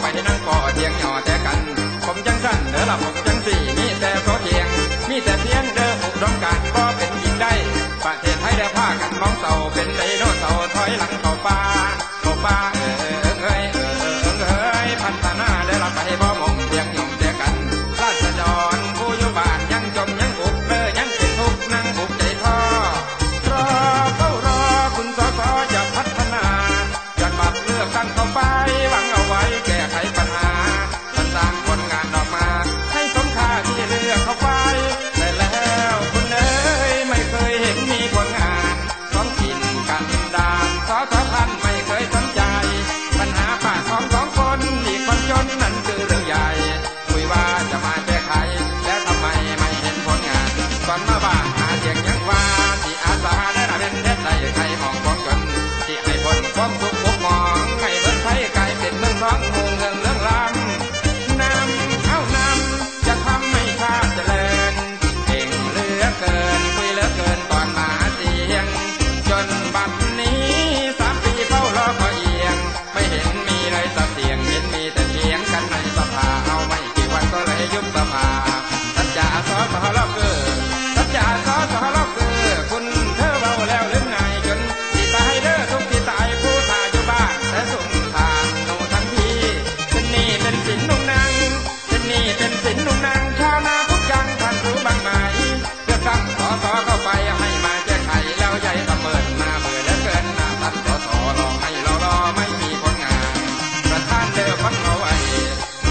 ไปนั่งก่อเทียงหย่อแต่กัน ผมจังสั้นเด้อละผมจังสี่มีแต่โซเทียง มีแต่เพียงเด้อผมร้องการก็เป็นหญิงได้ ประเทศไทยเด้อผ้ากันมองเสาเป็นไดโน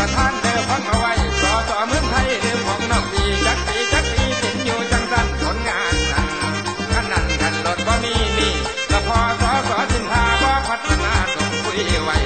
ปรานเดิมพักเอาไว้สอสอเมืองไทยเดิมของนอกปีจักปีจักปีเห็อยู่จังสันผลงานนั้นขันนั้นขันรถบ่มีนี่แล้พอสอสอสินทาบ่พัฒนาต้งคุยไว้